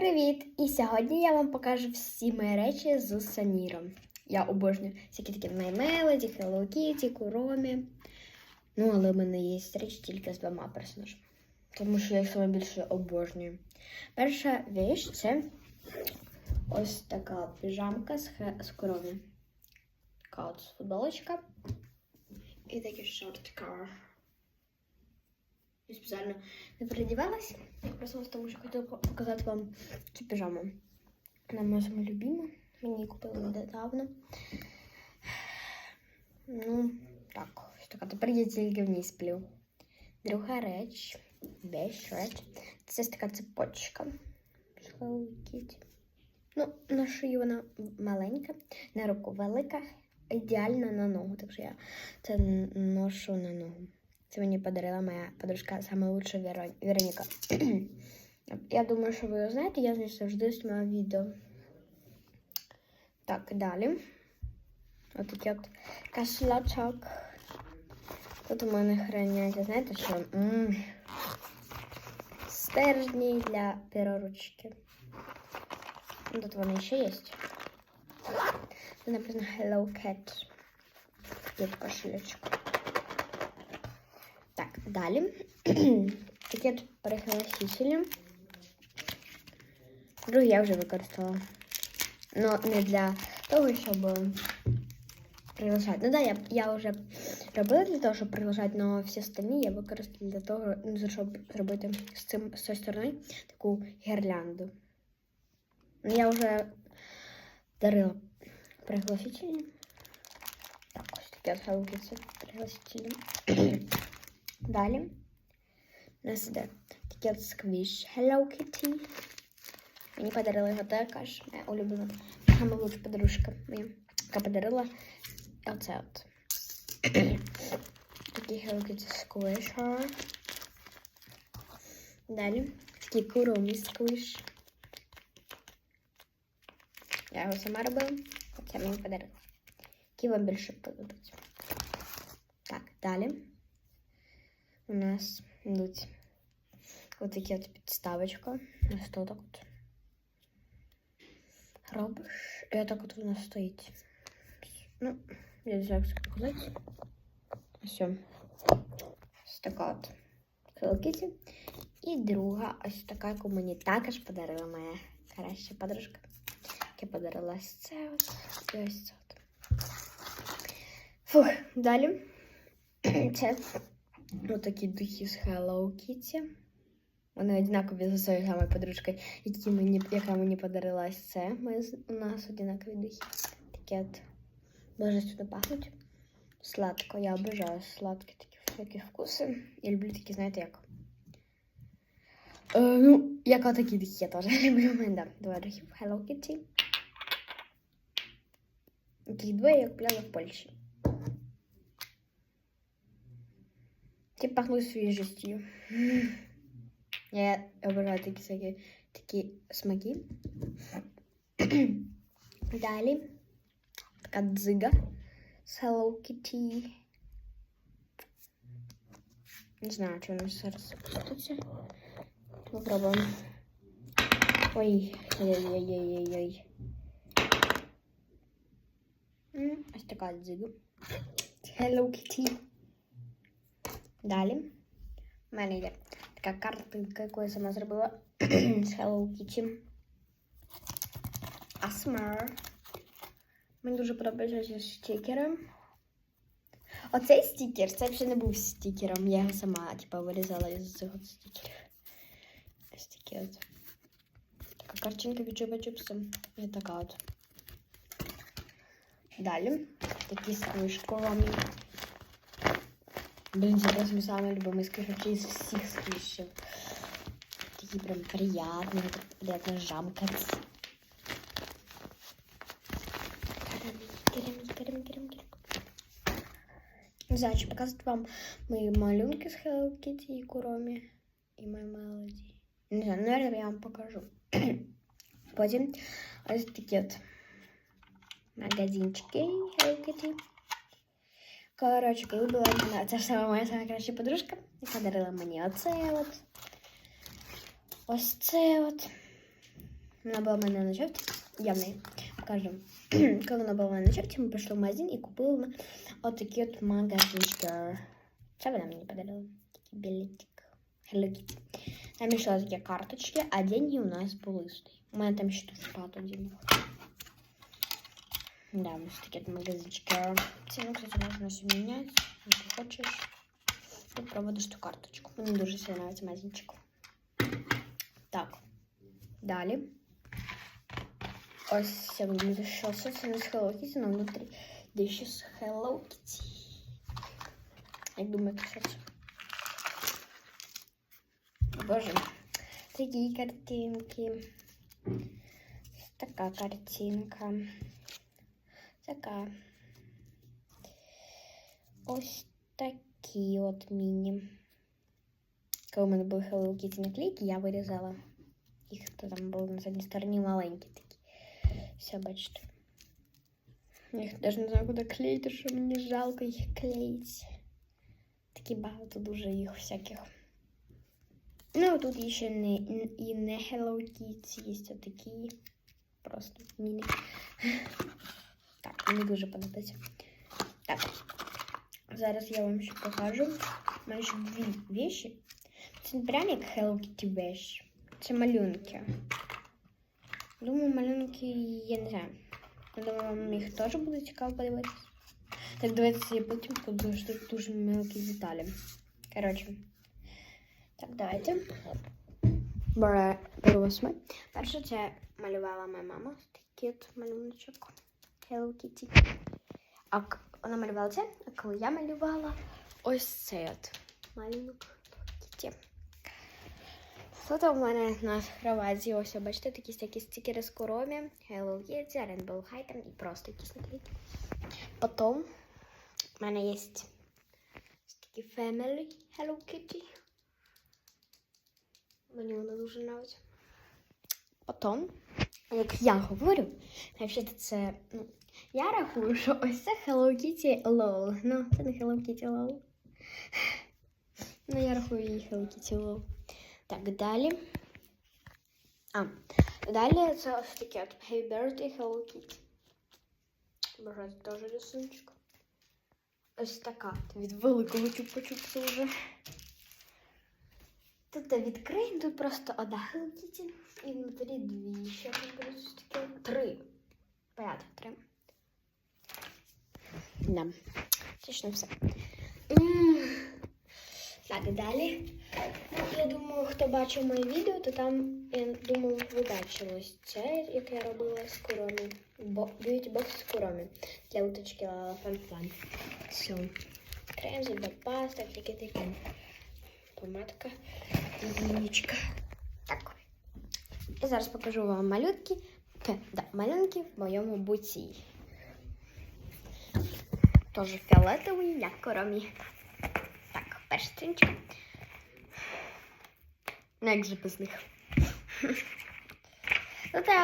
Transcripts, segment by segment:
Привіт! І сьогодні я вам покажу всі мої речі з Саніром. Я обожнюю всякі такі Melody, Hello Kitty, Kuromi. Ну, але в мене є речі тільки з двома персонажами. Тому що я їх саме більше обожнюю. Перша річ це ось така піжамка з, з Kuromi. Така от футболочка. І такі шортка. Я спеціально не переодівалась. Я просто тому що хотіла по- показати вам цю піжаму. Вона моя сама любима. Мені її купили недавно. Ну, так, ось така. Тепер я тільки в ній сплю. Друга реч. Більш реч. Це така цепочка. Ну, на шию вона маленька, на руку велика, ідеально на ногу. Так що я це ношу на ногу. Це мені подарила моя подружка, саме лучша Веро- Вероніка. Я думаю, що ви його знаєте, я з нею завжди знімаю відео. Так, далі. Ось такий от кашлачок. Тут у мене храняться, знаєте що? М, Стержні для пероручки. Тут вони ще є. Тут написано Hello Cat. Є кошелечок. Так, далі. Пакет перехилосителя. Другий я вже використала. Ну, не для того, щоб приглашати. Ну да, я, я вже робила для того, щоб приглашати, але всі остальні я використала для того, ну, щоб зробити з цим з цієї сторони таку гірлянду. Ну, Я вже дарила пригласителі. Так, ось таке от Hello Kitty пригласителі. Далі у нас іде такий от сквіш Hello Kitty. Мені подарила його також моя улюблена саме лучша подружка моя, яка подарила оце от. Такий Hello Kitty Squisher. Далі такий Kuromi Squish. Я його сама робила, хоча мені подарила. Який вам більше подобається. Так, далі у нас йдуть ось такі от підставочка. Ось тут так от. Робиш, і отак от вона стоїть. Ну, я не знаю, як сказати. Все. Ось така от Hello Kitty. І друга ось така, яку мені також подарила моя краща подружка. Яка подарила ось це от і ось це от. Фух, далі. Це ось такі духи з Hello Kitty. Вони однакові за своєю самою подружкою, які мені, яка мені подарилась. це. Ми, у нас однакові духи. Такі от божественно пахнуть. Сладко. Я обожаю сладкі такі всякі вкуси. Я люблю такі, знаєте, як. Е, ну, як отакі духи я теж люблю. Мене да, два духи. Hello Kitty. Таких двоє я купляла в Польщі. Ті пахнуть свіжістю. Я обожаю такі всякі такі смаки. Далі така дзига з Hello Kitty. Не знаю, чи вона зараз запуститься. Попробуємо. Ой, ой-ой-ой-ой-ой. Ось така дзига. Hello Kitty. Далі. У мене йде така картинка, яку я сама зробила з Hello Kitty. Асмер. Мені дуже подобаються ці стікери. Оцей стікер, це вже не був стікером. Я його сама типу, вирізала із цього стікерів. Ось. Така картинка від Чупа Чупса. І така от. Далі. Такі сквишкові. Блин, зараз мой самый любимый скрипачи из всех скрипщев. Такие прям приятные, так приятно жамкать. Не знаю, чи показати вам мої малюнки з Hello Kitty і Kuromi і My Melody. Не знаю, наверное, я вам покажу. Потім ось такі от магазинчики Hello Kitty. Коротше, коли була війна, це ж сама моя сама краща подружка, яка дарила мені оце от. Ось це от. Вона була в мене на жовті. Я в неї покажу. Коли вона була в мене на жовті, ми пішли в магазин і купили отакі от магазинчики. Це вона мені подарила. Такий білетик. Hello Kitty. Там йшли такі карточки, а деньги у нас були. У мене там ще дуже багато денег. Да, ось такі от магазинчики. Ціну, кстати, можна все міняти, якщо хочеш. І проводиш ту карточку. Мені дуже сильно подобається магазинчик. Так. Далі. Ось як думаєте, що це? Це не з Hello Kitty, але внутрі дещо з Hello Kitty. Як думаєте, що це? Боже. Такі картинки. Ось така картинка. Така. Ось такі от міні. Коли у мене були Hello Kitty наклейки, я вирізала їх, то там були на задній стороні маленькі такі. Все, бачите. Я їх навіть не знаю, куди клеїти, що мені жалко їх клеїть. Такі багато дуже їх всяких. Ну, тут ще не, і не Hello Kitty, є такі просто міні. Так, мені дуже подобається. Так, зараз я вам ще покажу. У мене ще дві віші. Це не прям як Hello Kitty вещь. Це малюнки. Думаю, малюнки, я не знаю. Думаю, вам їх теж буде цікаво подивитися. Так, давайте я потім що тут дуже мелкі деталі. Коротше. Так, давайте. Беру восьми. Перше це малювала моя мама. Такий от малюночок. Hello Kitty. А вона малювала це, а коли я малювала ось цей от малюнок Kitty. Тут у мене на кроваті ось, бачите, такі всякі стікери з коромі, Hello Kitty, Rainbow High там і просто якісь наклейки. Потім в мене є такі Family Hello Kitty. Мені вона дуже подобається. Потім, як я говорю, взагалі це, ну, я рахую, що ось це Hello Kitty LOL. Ну, це не Hello Kitty LOL. Ну, я рахую її Hello Kitty LOL. Так, далі. А, далі це ось таке от Happy Birthday Hello Kitty. Бажаю теж рисуночок. Ось така від великого чупа-чупса вже. Тут відкриємо, тут просто одна Hello Kitty і внутрі дві. Ще тут будуть ось такі. Три. Порядок, три. Да. Точно все. Так, далі. Я думаю, хто бачив моє відео, то там, я думаю, ви бачили ось це, як я робила з куромі. Бо, б'юті-бокс з куромі. Для уточки Фан-Фан. Все. Крем, зуба паста, таке таке. Помадка, гігієнічка. Так. І зараз покажу вам малюнки. Те, да, малюнки в моєму буці. Тоже фіолетовий, як коромі. Так, перша стрінчик. Ну, як же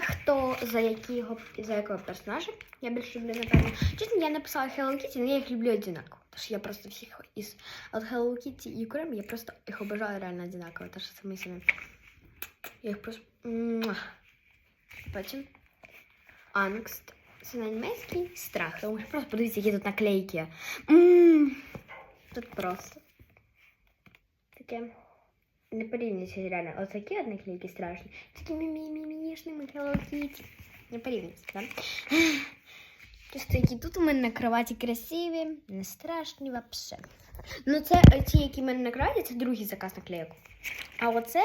хто за якого, за якого персонажа я більше люблю, напевно. Чесно, я написала Hello Kitty, але я їх люблю одинаково. Тож я просто всіх із от Hello Kitty і Крем, я просто їх обожаю реально одинаково. Тож це ми самі. Я їх просто. Потім. Ангст. Це на німецький страх. Ви просто подивіться, які тут наклейки. М, Тут просто. Таке. Не порівнюйся реально. Ось такі от наклейки страшні. Такими мімімішними Hello Kitty. Не порівнюйся, да? Просто які тут у мене на кроваті красиві, не страшні вообще. Ну це ті, які в мене на кроваті, це другий заказ наклейок. А оце,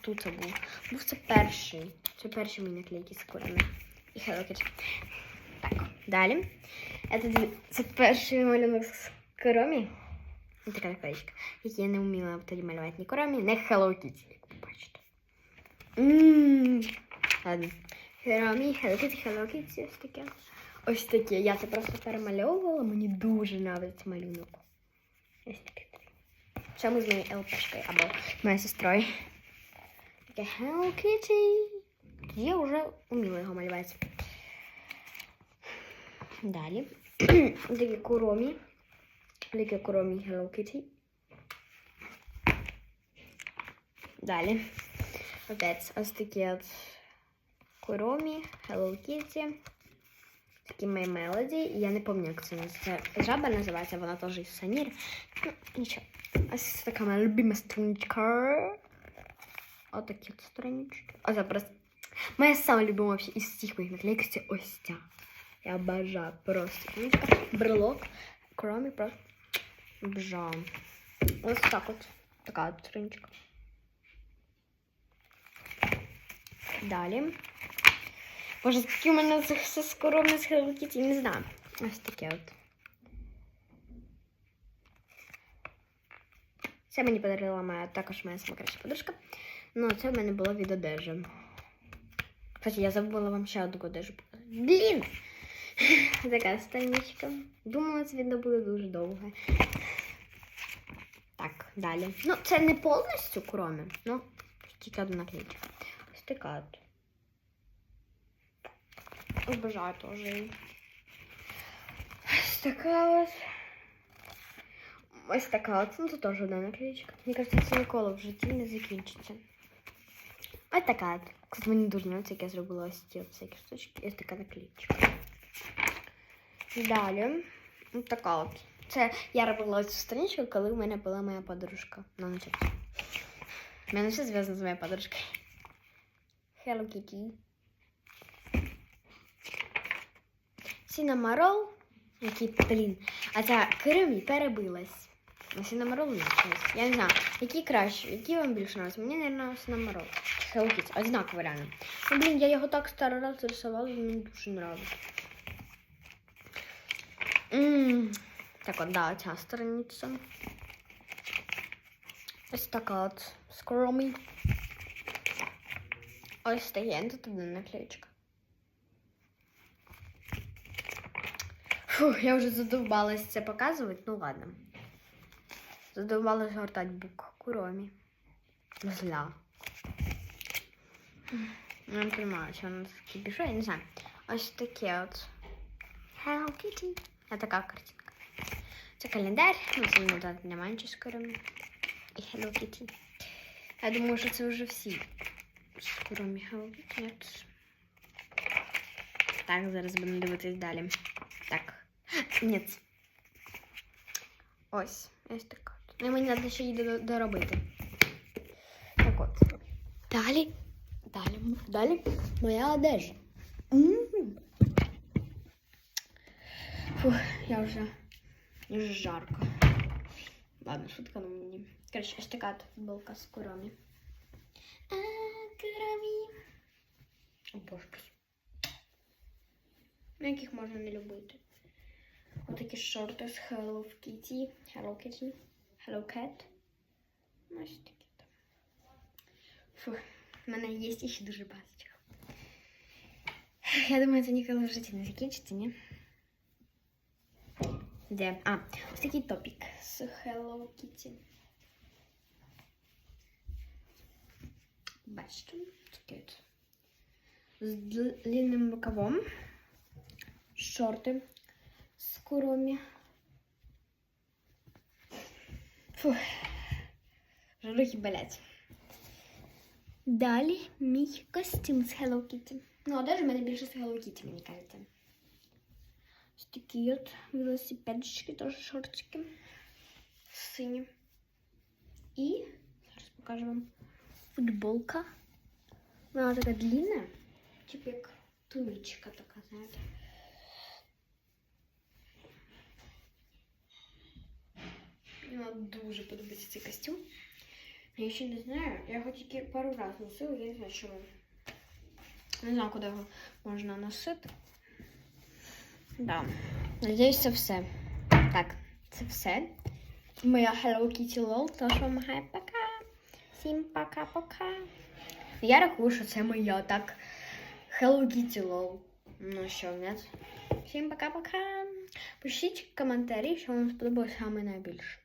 тут це був, був це перший. Це перші мої наклейки з корами. І Hello Kitty. Так, далі. Це, це перший малюнок з коромі. Така наклеїчка, які я не вміла тоді малювати ні коромі, не Hello Kitty, як ви бачите. Ладно. Hello Kitty, Hello Kitty, ось таке. Ось таке. Я це просто перемальовувала, мені дуже подобається малюнок. Ось таке. Це ми з моєю ЛПшкою або моєю сестрою. Таке Hello Kitty. Я вже вміла його малювати. Далі. Такі куромі. Такі куромі Hello Kitty. Далі. Опять ось такі от Куромі, Hello Kitty. Такі мої мелоді. Я не пам'ятаю, як це називається. Жаба називається, вона теж із Санір. Ну, нічого. Ось така моя любима страничка. Отакі от странички. А просто моя сама любима із всіх моїх наклейок це ось ця. Я обожаю просто. Брелок, кромі просто обожаю. Ось так от. Така от страничка. Далі. Боже, такі у це все скоромне з Hello не знаю. Ось таке от. Це мені подарила моя також моя сама краща подружка. Ну, це в мене було від одежі. Кстати, я забула вам ще одну одежу показати. Блін! Така страничка. Думала, це відео буде дуже довге. Так, далі. Ну, це не повністю кроме, ну, тільки одна наклеїчка. Ось така от. Обожаю теж її. Ось така ось. Ось така от. Ну, це теж одна наклеїчка. Мені кажется, це ніколи в житті не закінчиться. Ось така от. Кстати, мені дуже подобається, як я зробила ось ці всякі штучки. Ось така наклеїчка. Далі. Ось така от. Це я робила цю страничку, коли в мене була моя подружка. Ну, наче. У мене все зв'язано з моєю подружкою. Hello Kitty. Сінамарол, який, блін, а ця Кримі перебилась. На Сінамарол не щось. Я не знаю, які краще, які вам більше нравиться. Мені, мабуть, Сінамарол. Hello Kitty, однаково реально. Ну, блін, я його так старий раз рисувала, мені дуже нравиться. Так от, да, ця страниця. Ось така от скромі. Ось таке, тут одна наклеечка. Фух, я вже задовбалась це показувати, ну ладно. Задовбалась гортати бук куромі. Зля. Я не розумію, що воно таке пішло, я не знаю. Ось таке от. Hello Kitty. Така картинка. Це календар, ну не дати для менше скоро. Hello Kitty. Я думаю, що це вже всі. Скоро Hello Kitty. Нет. Так, зараз будемо дивитись далі. Так. Ні. Ось. Ось так от. Ну, мені треба ще її до- доробити. Так от. Далі. Далі. Далі. Моя одежа. М. Фух, я вже. Мені вже жарко. Ладно, шутка на мені. Коротше, ось така от футболка з куромі. А, куромі. О, божки. Ну, яких можна не любити. Отакі шорти з Hello Kitty. Hello Kitty. Hello Cat. Ну, Ось такі там. Фух, в мене є ще дуже багато чого. Я думаю, це ніколи в житті не закінчиться, ні? Де? А, ось такий топік з Hello Kitty. Бачите, такий. З длинним рукавом. Шорти з куромі. Фух. Руки болять. Далі мій костюм з Hello Kitty. Ну, одежа в мене більше з Hello Kitty, мені кажеться. Ось такі от велосипедчики, теж шортики. Сині. І зараз покажу вам футболка. Вона така длинна, типу як тунічка така, знаєте. Мені дуже подобається цей костюм. Я ще не знаю, я його тільки пару разів носила, я не знаю чому. Не знаю, куди його можна носити. Да. Надіюсь, це все. Так, це все. Моя Hello Kitty LOL теж вимагає пока. Всім пока-пока. Я рахую, що це моя так. Hello Kitty LOL. Ну що, нет? Всім пока-пока. Пишіть коментарі, що вам сподобалося саме найбільше.